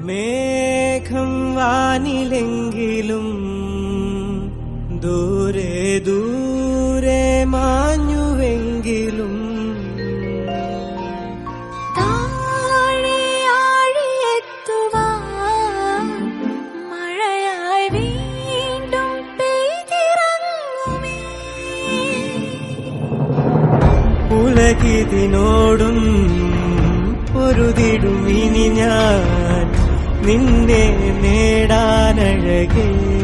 മേഘം വാനിലെങ്കിലും ദൂരെ ദൂരെ മാഞ്ഞുവെങ്കിലും ോടും ഉലകിതിനോടും പൊരുതിടും ഇനി ഞാൻ. നിന്നെ നേടാനഴകേ.